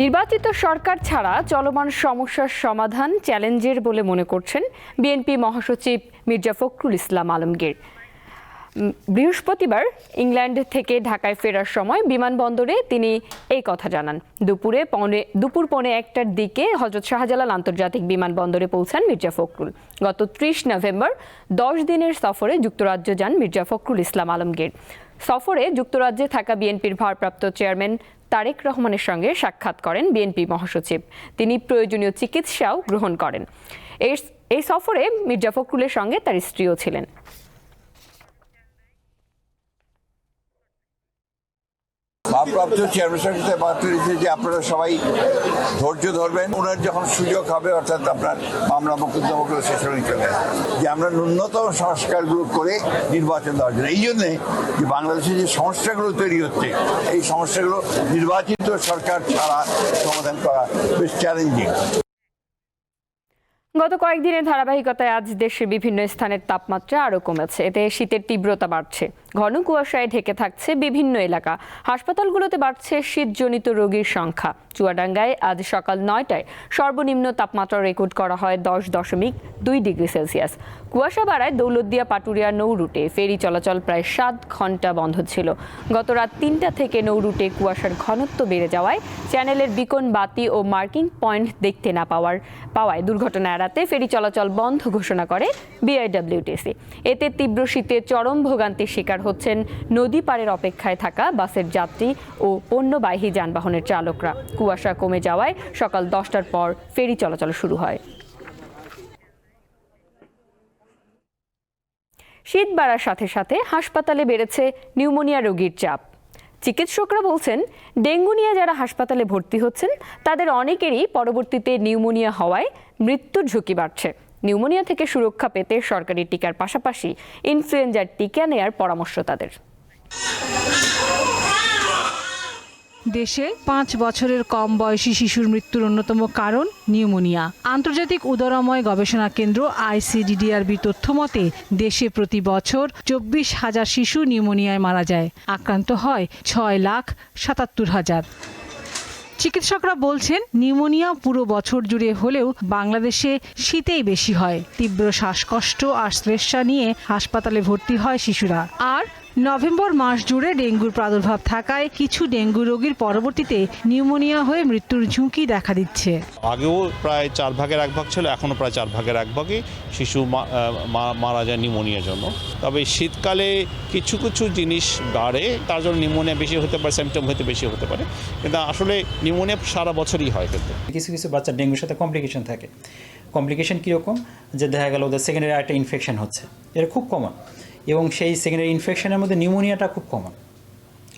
নির্বাচিত সরকার ছাড়া চলমান সমস্যার সমাধান চ্যালেঞ্জের বলে মনে করছেন বিএনপি মহাসচিব মির্জা ফখরুল ইসলাম আলমগীর। বৃহস্পতিবার ইংল্যান্ড থেকে ঢাকায় ফেরার সময় বিমানবন্দরে তিনি এই কথা জানান। দুপুরে পৌনে, দুপুর পৌনে একটার দিকে হজরত শাহজালাল আন্তর্জাতিক বিমানবন্দরে পৌঁছান মির্জা ফখরুল। গত ত্রিশ নভেম্বর দশ দিনের সফরে যুক্তরাজ্য যান মির্জা ফখরুল ইসলাম আলমগীর। সফরে যুক্তরাজ্যে থাকা বিএনপির ভারপ্রাপ্ত চেয়ারম্যান তারেক রহমানের সঙ্গে সাক্ষাৎ করেন বিএনপি মহাসচিব। তিনি প্রয়োজনীয় চিকিৎসাও গ্রহণ করেন। এই সফরে মির্জা ফখরুলের সঙ্গে তার স্ত্রীও ছিলেন। ভারপ্রাপ্ত চেয়ারম্যান সাথে বার্তা দিয়েছে যে আপনারা সবাই ধৈর্য ধরবেন। ওনার যখন সুযোগ হবে, অর্থাৎ আপনার মামলা মোকদ্দমাগুলো শেষ হয়ে চলে যে আমরা ন্যূনতম সংস্কারগুলো করে নির্বাচন দেওয়ার জন্য। এই জন্যে যে বাংলাদেশে যে সমস্যাগুলো তৈরি হচ্ছে, এই সমস্যাগুলো নির্বাচিত সরকার ছাড়া সমাধান করা বেশ চ্যালেঞ্জিং গত কয়েকদিনের ধারাবাহিকতায় আজ দেশের বিভিন্ন স্থানের তাপমাত্রা আরও কমেছে। এতে শীতের তীব্রতা বাড়ছে। ঘন কুয়াশায় ঢেকে থাকছে বিভিন্ন এলাকা। হাসপাতালগুলোতে বাড়ছে শীতজনিত রোগীর সংখ্যা। চুয়াডাঙ্গায় আজ সকাল নয়টায় সর্বনিম্ন তাপমাত্রা রেকর্ড করা হয় দশ দশমিক দুই ডিগ্রি সেলসিয়াস। কুয়াশা বাড়ায় দৌলতদিয়া, পাটুরিয়া নৌ রুটে ফেরি চলাচল প্রায় সাত ঘণ্টা বন্ধ ছিল। গত রাত তিনটা থেকে নৌ রুটে কুয়াশার ঘনত্ব বেড়ে যাওয়ায় চ্যানেলের বিকন বাতি ও মার্কিং পয়েন্ট দেখতে না পাওয়ার, পাওয়ায় দুর্ঘটনা এড়াতে ফেরি চলাচল বন্ধ ঘোষণা করে বিআইডব্লিউটিসি। এতে তীব্র শীতে চরম ভোগান্তির শিকার হচ্ছেন নদী পাড়ের অপেক্ষায় থাকা বাসের যাত্রী ও পণ্যবাহী যানবাহনের চালকরা। কুয়াশা কমে যাওয়ায় সকাল দশটার পর ফেরি চলাচল শুরু হয়। শীত বাড়ার সাথে সাথে হাসপাতালে বেড়েছে নিউমোনিয়া রোগীর চাপ। চিকিৎসকরা বলছেন, ডেঙ্গু নিয়ে যারা হাসপাতালে ভর্তি হচ্ছেন, তাদের অনেকেরই পরবর্তীতে নিউমোনিয়া হওয়ায় মৃত্যুর ঝুঁকি বাড়ছে। নিউমোনিয়া থেকে সুরক্ষা পেতে সরকারি টিকার পাশাপাশি ইনফ্লুয়েঞ্জার টিকা নেয়ার পরামর্শ তাদের। দেশে পাঁচ বছরের কম বয়সী শিশুর মৃত্যুর অন্যতম কারণ নিউমোনিয়া। আন্তর্জাতিক উদরময় গবেষণা কেন্দ্র আইসিডিডিআরবি তথ্য মতে, দেশে প্রতি বছর চব্বিশ হাজার শিশু নিউমোনিয়ায় মারা যায়। আক্রান্ত হয় ছয় লাখ সাতাত্তর হাজার। চিকিৎসকরা বলছেন, নিউমোনিয়া পুরো বছর জুড়ে হলেও বাংলাদেশে শীতেই বেশি হয়। তীব্র শ্বাসকষ্ট আর শ্লেষা নিয়ে হাসপাতালে ভর্তি হয় শিশুরা। আর নভেম্বর মাস জুড়ে ডেঙ্গুর প্রাদুর্ভাব থাকায় কিছু ডেঙ্গু রোগীর পরবর্তীতে নিউমোনিয়া হয়ে মৃত্যুর ঝুঁকি দেখা দিচ্ছে। আগেও প্রায় চার ভাগের এক ভাগ ছিল এখনও প্রায় চার ভাগের এক ভাগই শিশু মারা যায় নিউমোনিয়ার জন্য। তবে শীতকালে কিছু কিছু জিনিস বাড়ে তার জন্য নিউমোনিয়া বেশি হতে পারে সিমটম হতে বেশি হতে পারে। কিন্তু আসলে নিউমোনিয়া সারা বছরই হয় কিন্তু। কিছু কিছু বাচ্চার ডেঙ্গুর সাথে কমপ্লিকেশন থাকে। কমপ্লিকেশন কীরকম? যে দেখা গেল ওদের সেকেন্ডারি একটা ইনফেকশন হচ্ছে। এটা খুব কমন এবং সেই সেকেন্ডারি ইনফেকশনের মধ্যে নিউমোনিয়াটা খুব কমন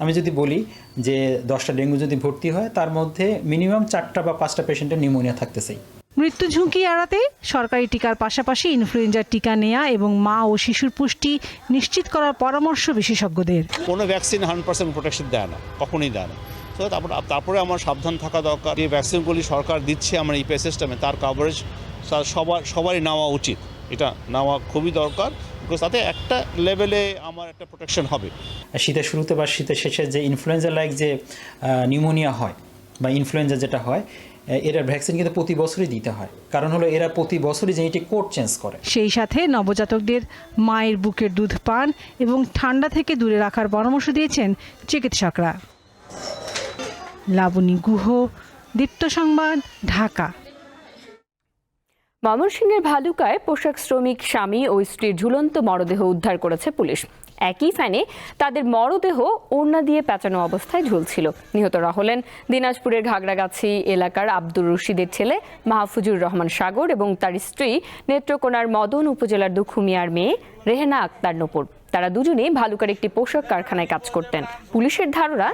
আমি যদি বলি যে দশটা ডেঙ্গু যদি ভর্তি হয় তার মধ্যে মিনিমাম চারটা বা পাঁচটা পেশেন্টের নিউমোনিয়া থাকতেছেই। মৃত্যু ঝুঁকি এড়াতে সরকারি টিকার পাশাপাশি ইনফ্লুয়েঞ্জার টিকা নেয়া এবং মা ও শিশুর পুষ্টি নিশ্চিত করার পরামর্শ বিশেষজ্ঞদের। কোনো ভ্যাকসিন হান্ড্রেড পার্সেন্ট প্রোটেকশন দেয় না কখনোই দেয় না। তো তারপর তারপরে আমার সাবধান থাকা দরকার। যে ভ্যাকসিনগুলি সরকার দিচ্ছে আমার ইপিআই সিস্টেমে তার কাভারেজ সবার সবারই নেওয়া উচিত। এটা নেওয়া খুবই দরকার বিকজ তাতে একটা লেভেলে আমার একটা প্রোটেকশন হবে। শীতের শুরুতে বা শীতের শেষে যে ইনফ্লুয়েঞ্জা লাইক যে নিউমোনিয়া হয় বা ইনফ্লুয়েঞ্জা যেটা হয় এটার ভ্যাকসিন কিন্তু প্রতি বছরই দিতে হয়। কারণ হলো এরা প্রতি বছরই জেনেটিক কোড চেঞ্জ করে। সেই সাথে নবজাতকদের মায়ের বুকের দুধ পান এবং ঠান্ডা থেকে দূরে রাখার পরামর্শ দিয়েছেন চিকিৎসকরা। লাবণী গুহ দীপ্ত সংবাদ ঢাকা। ময়মনসিংহের ভালুকায় পোশাক শ্রমিক স্বামী ও স্ত্রীর ঝুলন্ত মরদেহ উদ্ধার করেছে পুলিশ। একই ফ্যানে তাদের মরদেহ ওড়না দিয়ে পেঁচানো অবস্থায় ঝুলছিল। নিহতরা হলেন দিনাজপুরের ঘাগড়াগাছি এলাকার আব্দুর রশিদের ছেলে মাহফুজুর রহমান সাগর এবং তার স্ত্রী নেত্রকোনার মদন উপজেলার দুখুমিয়ার মেয়ে রেহেনা আক্তার নপুর। তারা দুজনেই ভালুকার একটি পোশাক কারখানায় কাজ করতেন। পুলিশের ধারণা,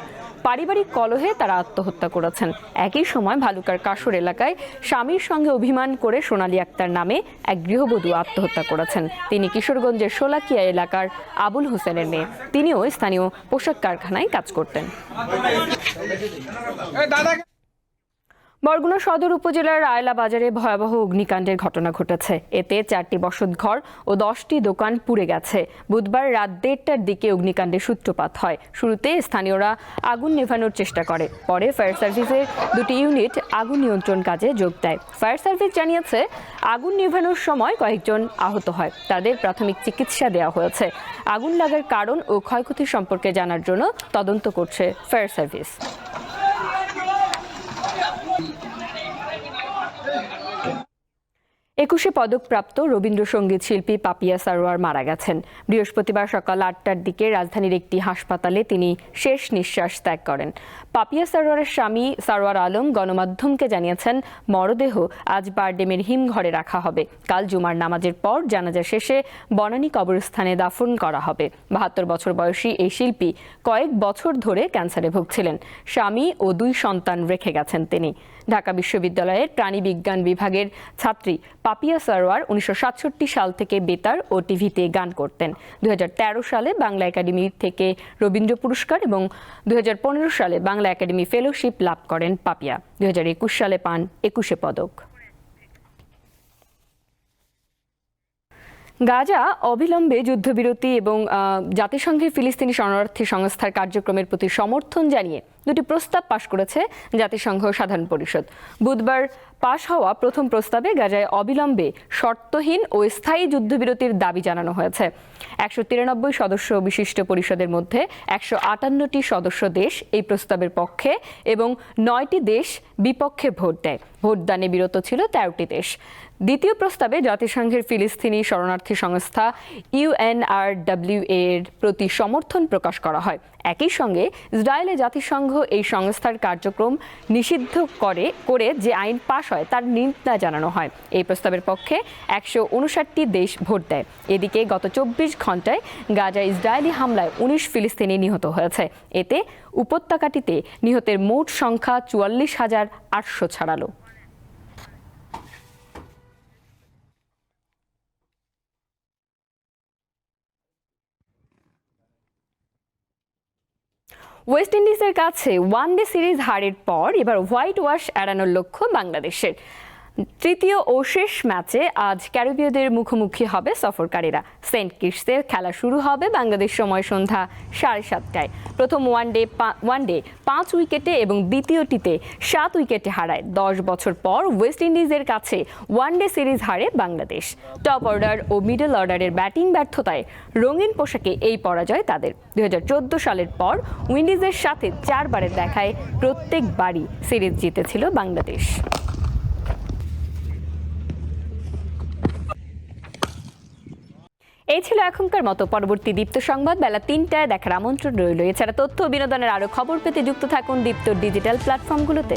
পারিবারিক কলহে তারা আত্মহত্যা করেছেন। একই সময় ভালুকার কাশর এলাকায় স্বামীর সঙ্গে অভিমান করে সোনালী আক্তার নামে এক গৃহবধূ আত্মহত্যা করেছেন। তিনি কিশোরগঞ্জের শোলাকিয়া এলাকার আবুল হোসেনের মেয়ে। তিনিও স্থানীয় পোশাক কারখানায় কাজ করতেন। বরগুনা সদর উপজেলার আয়লা বাজারে ভয়াবহ অগ্নিকাণ্ডের ঘটনা ঘটেছে। এতে চারটি বসতঘর ও দশটি দোকান পুড়ে গেছে। বুধবার রাত দেড়টার দিকে অগ্নিকাণ্ডের সূত্রপাত হয়। শুরুতে স্থানীয়রা আগুন নেভানোর চেষ্টা করে, পরে ফায়ার সার্ভিসের দুটি ইউনিট আগুন নিয়ন্ত্রণ কাজে যোগ দেয়। ফায়ার সার্ভিস জানিয়েছে, আগুন নেভানোর সময় কয়েকজন আহত হয়। তাদের প্রাথমিক চিকিৎসা দেওয়া হয়েছে। আগুন লাগার কারণ ও ক্ষয়ক্ষতি সম্পর্কে জানার জন্য তদন্ত করছে ফায়ার সার্ভিস। একুশে পদকপ্রাপ্ত রবীন্দ্রসঙ্গীত শিল্পী পাপিয়া সারোয়ার মারা গেছেন। বৃহস্পতিবার সকাল আটটার দিকে রাজধানীর একটি হাসপাতালে তিনি শেষ নিঃশ্বাস ত্যাগ করেন। পাপিয়া সারোয়ারের স্বামী সারোয়ার আলম গণমাধ্যমকে জানিয়েছেন, মরদেহ আজ বারডেমের হিমঘরে রাখা হবে। কাল জুমার নামাজের পর জানাজা শেষে বনানী কবরস্থানে দাফন করা হবে। বাহাত্তর বছর বয়সী এই শিল্পী কয়েক বছর ধরে ক্যান্সারে ভুগছিলেন। স্বামী ও দুই সন্তান রেখে গেছেন তিনি। ঢাকা বিশ্ববিদ্যালয়ের প্রাণীবিজ্ঞান বিভাগের ছাত্রী পাপিয়া সারোয়ার উনিশশো সাল থেকে বেতার ও টিভিতে গান করতেন। দুই হাজার তেরো সালে বাংলা একাডেমি থেকে রবীন্দ্র পুরস্কার এবং দুই হাজার পনেরো সালে বাংলা একাডেমি ফেলোশিপ লাভ করেন পাপিয়া। দুই হাজার একুশ সালে পান একুশে পদক। গাজা অবিলম্বে যুদ্ধবিরতি এবং জাতিসংঘের ফিলিস্তিনি শরণার্থী সংস্থার কার্যক্রমের প্রতি সমর্থন জানিয়ে দুটি প্রস্তাব পাশ করেছে জাতিসংঘ সাধারণ পরিষদ। বুধবার পাশ হওয়া প্রথম প্রস্তাবে গাজায় অবিলম্বে শর্তহীন ও স্থায়ী যুদ্ধবিরতির দাবি জানানো হয়েছে। একশো তিরানব্বই সদস্য বিশিষ্ট পরিষদের মধ্যে একশো আটান্নটি সদস্য দেশ এই প্রস্তাবের পক্ষে এবং নয়টি দেশ বিপক্ষে ভোট দেয়। ভোটদানে বিরত ছিল তেরোটি দেশ। দ্বিতীয় প্রস্তাবে জাতিসংঘের ফিলিস্তিনি শরণার্থী সংস্থা ইউএনআরডব্লিউ এর প্রতি সমর্থন প্রকাশ করা হয়। একই সঙ্গে ইসরায়েলে জাতিসংঘ এই সংস্থার কার্যক্রম নিষিদ্ধ করে করে যে আইন পাশ হয় তার নিন্দা জানানো হয়। এই প্রস্তাবের পক্ষে একশো উনষাটটি দেশ ভোট দেয়। এদিকে গত চব্বিশ ঘন্টায় গাজা ইসরায়েলি হামলায় উনিশ ফিলিস্তিনি নিহত হয়েছে। এতে উপত্যকাটিতে নিহতের মোট সংখ্যা চুয়াল্লিশ হাজার আটশো ছাড়ালো। ওয়েস্ট ইন্ডিজের কাছে ওয়ান ডে সিরিজ হারের পর এবার হোয়াইট ওয়াশ এড়ানোর লক্ষ্য বাংলাদেশের। তৃতীয় ও শেষ ম্যাচে আজ ক্যারিবীয়দের মুখোমুখি হবে সফরকারীরা। সেন্ট কিটসে খেলা শুরু হবে বাংলাদেশ সময় সন্ধ্যা সাড়ে সাতটায়। প্রথম ওয়ানডে ওয়ানডে পাঁচ উইকেটে এবং দ্বিতীয়টিতে সাত উইকেটে হারায়। দশ বছর পর ওয়েস্ট ইন্ডিজের কাছে ওয়ানডে সিরিজ হারে বাংলাদেশ। টপ অর্ডার ও মিডল অর্ডারের ব্যাটিং ব্যর্থতায় রঙিন পোশাকে এই পরাজয় তাদের। দু হাজার চোদ্দ সালের পর উইন্ডিজের সাথে চারবারের দেখায় প্রত্যেকবারই সিরিজ জিতেছিল বাংলাদেশ। এই ছিল এখনকার মতো পরবর্তী দীপ্ত সংবাদ। বেলা তিনটায় দেখার আমন্ত্রণ রইল। এছাড়া তথ্য বিনোদনের আরও খবর পেতে যুক্ত থাকুন দীপ্ত ডিজিটাল প্ল্যাটফর্মগুলোতে।